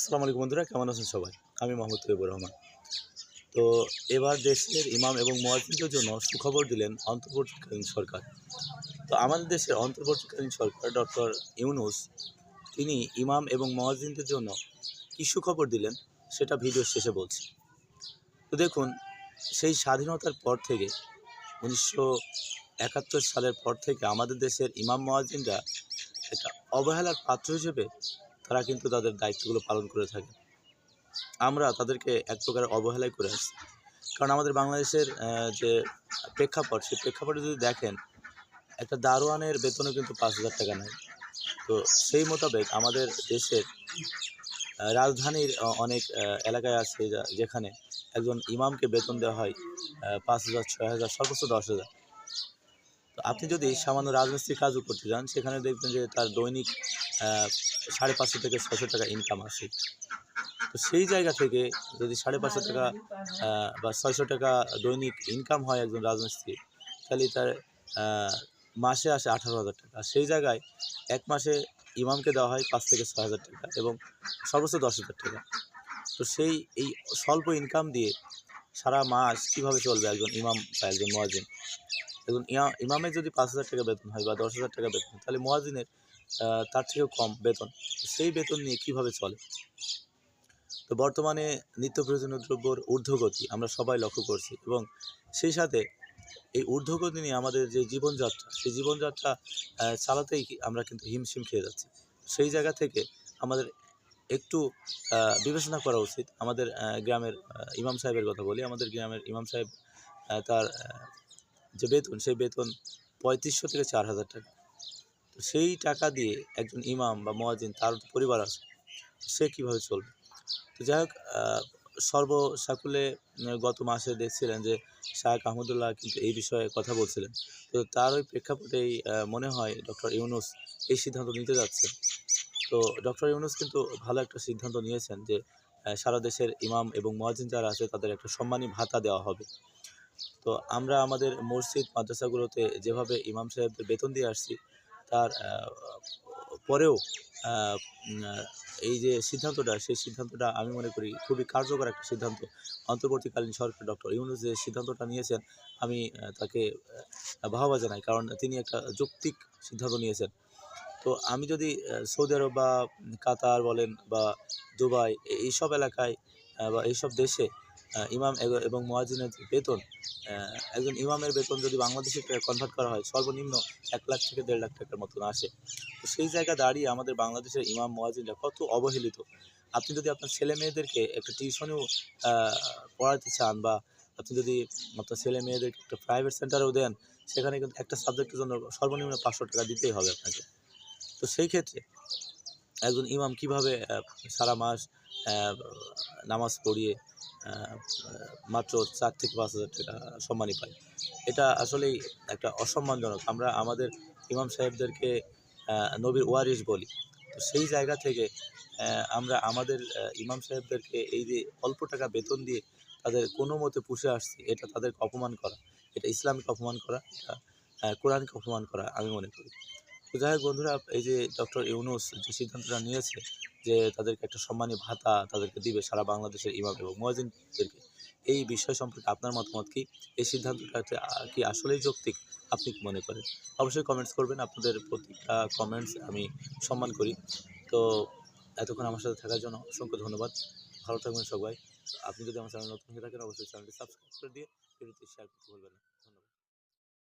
আসসালামু আলাইকুম বন্ধুরা, কেমন আছেন সবাই? আমি মোহাম্মদ তৈবুর রহমান। তো এবার দেশের ইমাম এবং মুয়াজ্জিনদের জন্য সুখবর দিলেন অন্তর্বর্তীকালীন সরকার। তো আমাদের দেশের অন্তর্বর্তীকালীন সরকার ডক্টর ইউনুস, তিনি ইমাম এবং মুয়াজ্জিনদের জন্য কী সুখবর দিলেন সেটা ভিডিও শেষে বলছি। তো দেখুন, সেই স্বাধীনতার পর থেকে, উনিশশো একাত্তর সালের পর থেকে আমাদের দেশের ইমাম মুয়াজ্জিনরা একটা অবহেলার পাত্র হিসেবে তারা কিন্তু তাদের দায়িত্বগুলো পালন করে থাকে। আমরা তাদেরকে এক প্রকার অবহেলাই করে আসছি। কারণ আমাদের বাংলাদেশের যে প্রেক্ষাপট, সেই প্রেক্ষাপটে যদি দেখেন, একটা দারোয়ানের বেতনও কিন্তু পাঁচ হাজার টাকা নেয়। তো সেই মোতাবেক আমাদের দেশের রাজধানীর অনেক এলাকায় আছে যেখানে একজন ইমামকে বেতন দেওয়া হয় পাঁচ হাজার, ছয় হাজার, সর্বোচ্চ দশ হাজার। তো আপনি যদি সামান্য রাজমিস্ত্রির কাজও করতে যান, সেখানে দেখবেন যে তার দৈনিক সাড়ে পাঁচশো থেকে ছশো টাকা ইনকাম আসে তো সেই জায়গা থেকে যদি সাড়ে পাঁচশো টাকা বা ছয়শো টাকা দৈনিক ইনকাম হয় একজন রাজমিস্ত্রি তাহলে তার মাসে আসে আঠারো হাজার টাকা। সেই জায়গায় এক মাসে ইমামকে দেওয়া হয় পাঁচ থেকে ছয় হাজার টাকা এবং সর্বোচ্চ দশ হাজার টাকা। তো সেই, এই স্বল্প ইনকাম দিয়ে সারা মাস কীভাবে চলবে একজন ইমাম বা একজন মোয়াজিন ইয়া- ইমামের যদি পাঁচ হাজার টাকা বেতন হয় বা দশ হাজার টাকা বেতন তাহলে মোয়াজিনের তার থেকেও কম বেতন। সেই বেতন নিয়ে কীভাবে চলে? তো বর্তমানে নিত্য প্রয়োজনীয় দ্রব্যর ঊর্ধ্বগতি আমরা সবাই লক্ষ্য করছি এবং সেই সাথে এই ঊর্ধ্বগতি নিয়ে আমাদের যে জীবনযাত্রা, সেই জীবনযাত্রা চালাতেই আমরা কিন্তু হিমশিম খেয়ে যাচ্ছি। সেই জায়গা থেকে আমাদের একটু বিবেচনা করা উচিত। আমাদের গ্রামের ইমাম সাহেবের কথা বলি। আমাদের গ্রামের ইমাম সাহেব তার যে বেতন, সেই বেতন পঁয়ত্রিশশো থেকে চার হাজার টাকা। তো সেই টাকা দিয়ে একজন ইমাম বা মোয়াজিন তার পরিবার আছে, সে কীভাবে চলবে? তো যাই হোক সর্বসাকুলে গত মাসে দেখছিলেন যে শাহেক আহমদুল্লাহ কিন্তু এই বিষয়ে কথা বলছিলেন। তো তার ওই প্রেক্ষাপটেই মনে হয় ডক্টর ইউনুস এই সিদ্ধান্ত নিতে যাচ্ছে। তো ডক্টর ইউনুস কিন্তু ভালো একটা সিদ্ধান্ত নিয়েছেন যে সারা দেশের ইমাম এবং মুয়াজ্জিন যারা আছে, তাদের একটা সম্মানী ভাতা দেওয়া হবে। তো আমরা আমাদের মসজিদ, মাদ্রাসাগুলোতে যেভাবে ইমাম সাহেবদের বেতন দিয়ে আসছি, তার পরেও এই যে সিদ্ধান্তটা, সেই সিদ্ধান্তটা আমি মনে করি খুবই কার্যকর একটা সিদ্ধান্ত। অন্তর্বর্তীকালীন সরকার ডক্টর ইউনুস যে সিদ্ধান্তটা নিয়েছেন, আমি তাকে বাহবা জানাই, কারণ তিনি একটা যৌক্তিক সিদ্ধান্ত নিয়েছেন। তো আমি যদি সৌদি আরব বা কাতার বলেন বা দুবাই এইসব এলাকায় বা এইসব দেশে ইমাম এবং মোয়াজিনের বেতন একজন ইমামের বেতন যদি বাংলাদেশে কনভার্ট করা হয়, সর্বনিম্ন এক লাখ থেকে দেড় লাখ টাকার মতন আসে। তো সেই জায়গা দাঁড়িয়ে আমাদের বাংলাদেশের ইমাম মোয়াজিনরা কত অবহেলিত। আপনি যদি আপনার ছেলে মেয়েদেরকে একটা টিউশনেও পড়াতে চান বা আপনি যদি আপনার ছেলে মেয়েদেরকে একটা প্রাইভেট সেন্টারেও দেন, সেখানে কিন্তু একটা সাবজেক্টের জন্য সর্বনিম্ন পাঁচশো টাকা দিতেই হবে আপনাকে। তো সেই ক্ষেত্রে একজন ইমাম কীভাবে সারা মাস নামাজ পড়িয়ে মাত্র চার থেকে পাঁচ হাজার টাকা সম্মানই পায়। এটা আসলেই একটা অসম্মানজনক। আমরা আমাদের ইমাম সাহেবদেরকে নবীর ওয়ারিস বলি। তো সেই জায়গা থেকে আমরা আমাদের ইমাম সাহেবদেরকে এই যে অল্প টাকা বেতন দিয়ে তাদের কোনো মতে পুষে আসছি, এটা তাদেরকে অপমান করা, এটা ইসলামকে অপমান করা, এটা কোরআনকে অপমান করা আমি মনে করি। তো যাই হোক বন্ধুরা এই যে ডক্টর ইউনুস যে সিদ্ধান্তটা নিয়েছে যে তাদেরকে একটা সম্মানী ভাতা তাদেরকে দিবে সারা বাংলাদেশের ইমাম এবং মুয়াজিনদেরকে এই বিষয় সম্পর্কে আপনার মতামত কি? এই সিদ্ধান্তটাতে আহ, কি আসলেই যৌক্তিক? আপনি কি মনে করেন? অবশ্যই কমেন্টস করবেন আপনাদের প্রতিটা কমেন্টস আমি সম্মান করি। তো এতক্ষণ আমার সাথে থাকার জন্য অসংখ্য ধন্যবাদ। ভালো থাকবেন সবাই। আপনি যদি আমার চ্যানেল নতুন হয়ে থাকেন অবশ্যই চ্যানেলটি সাবস্ক্রাইব করে দিয়ে ভিডিওটি শেয়ার করতে ভুলবেন না।